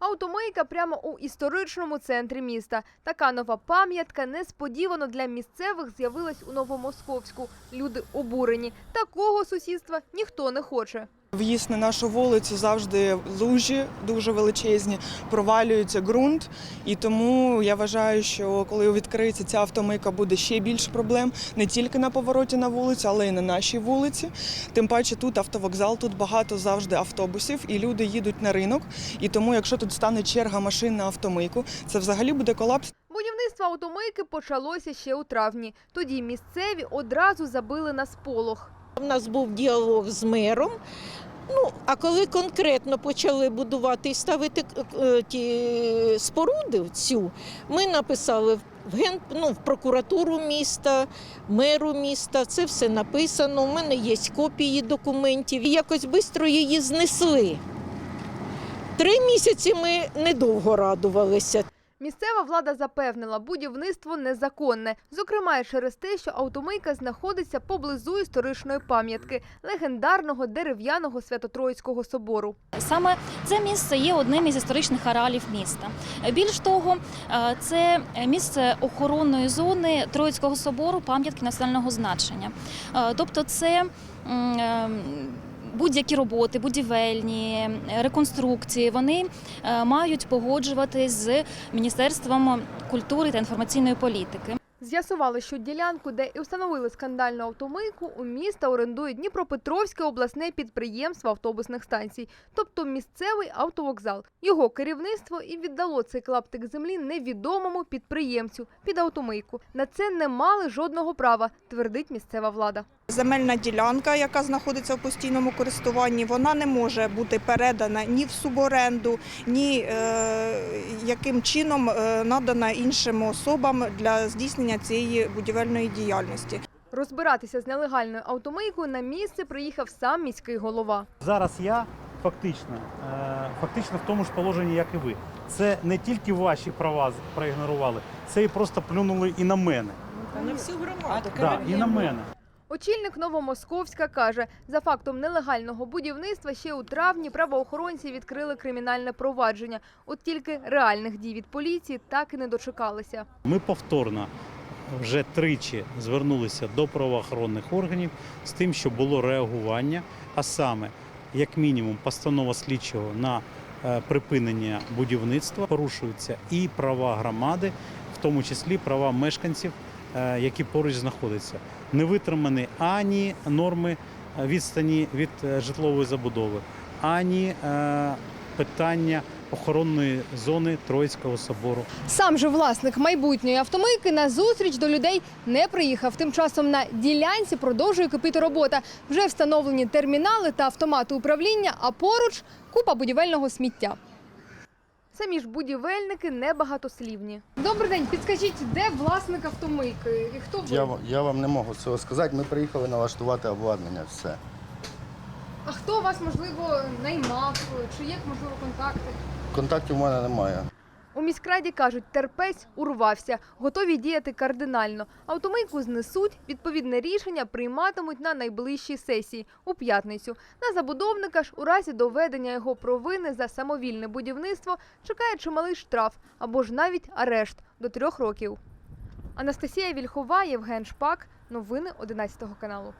Автомийка прямо у історичному центрі міста. Така нова пам'ятка несподівано для місцевих з'явилась у Новомосковську. Люди обурені. Такого сусідства ніхто не хоче. В'їзд на нашу вулицю завжди лужі дуже величезні, провалюється ґрунт. І тому я вважаю, що коли відкриється ця автомийка, буде ще більше проблем не тільки на повороті на вулицю, але й на нашій вулиці. Тим паче тут автовокзал, тут багато завжди автобусів, і люди їдуть на ринок. І тому, якщо тут стане черга машин на автомийку, це взагалі буде колапс. Будівництво автомийки почалося ще у травні. Тоді місцеві одразу забили на сполох. У нас був діалог з мером. Ну, а коли конкретно почали будувати і ставити е, ті споруди цю, ми написали в ген, ну, в прокуратуру міста, меру міста. Це все написано. У мене є копії документів. І якось швидко її знесли. Три місяці ми недовго радувалися. Місцева влада запевнила, будівництво незаконне, зокрема й через те, що автомийка знаходиться поблизу історичної пам'ятки легендарного дерев'яного Свято-Троїцького собору. Саме це місце є одним із історичних аралів міста. Більш того, е, це місце охоронної зони Троїцького собору пам'ятки національного значення. Е, Тобто, це е, будь-які роботи, будівельні реконструкції, вони е, мають погоджуватись з Міністерством культури та інформаційної політики. З'ясували, що ділянку, де і встановили скандальну автомийку, у міста орендує Дніпропетровське обласне підприємство автобусних станцій, тобто місцевий автовокзал. Його керівництво і віддало цей клаптик землі невідомому підприємцю під автомийку. На це не мали жодного права, твердить місцева влада. Земельна ділянка, яка знаходиться в постійному користуванні, вона не може бути передана ні в суборенду, ні е, яким чином е, надана іншим особам для здійснення цієї будівельної діяльності. Розбиратися з нелегальною автомийкою на місце приїхав сам міський голова. Зараз я фактично, е, фактично в тому ж положенні, як і ви. Це не тільки ваші права проігнорували, це і просто плюнули і на мене. На всю громаду. Да, і на мене. Очільник Новомосковська каже, за фактом нелегального будівництва ще у травні правоохоронці відкрили кримінальне провадження. От тільки реальних дій від поліції так і не дочекалися. Ми повторно вже тричі звернулися до правоохоронних органів з тим, що було реагування, а саме, як мінімум, постанова слідчого на е, припинення будівництва порушуються і права громади, в тому числі права мешканців, які поруч знаходяться. Не витримані ані норми е, відстані від е, житлової забудови, ані е, питання охоронної зони Троїцького собору. Сам же власник майбутньої автомийки на зустріч до людей не приїхав. Тим часом на ділянці продовжує кипіти робота. Вже встановлені термінали та автомати управління, а поруч купа будівельного сміття. Самі ж будівельники небагатослівні. Добрий день, підскажіть, де власник автомийки і хто ви? Я, я вам не можу цього сказати. Ми приїхали налаштувати обладнання. Все. А хто вас можливо наймав? Чи є можливо контакти? Контактів у мене немає. У міськраді кажуть, терпець урвався, готові діяти кардинально. Автомийку знесуть, відповідне рішення прийматимуть на найближчій сесії у п'ятницю. На забудовника ж у разі доведення його провини за самовільне будівництво чекає чималий штраф або ж навіть арешт до трьох років. Анастасія Вільхова, Євген Шпак. Новини 11 каналу.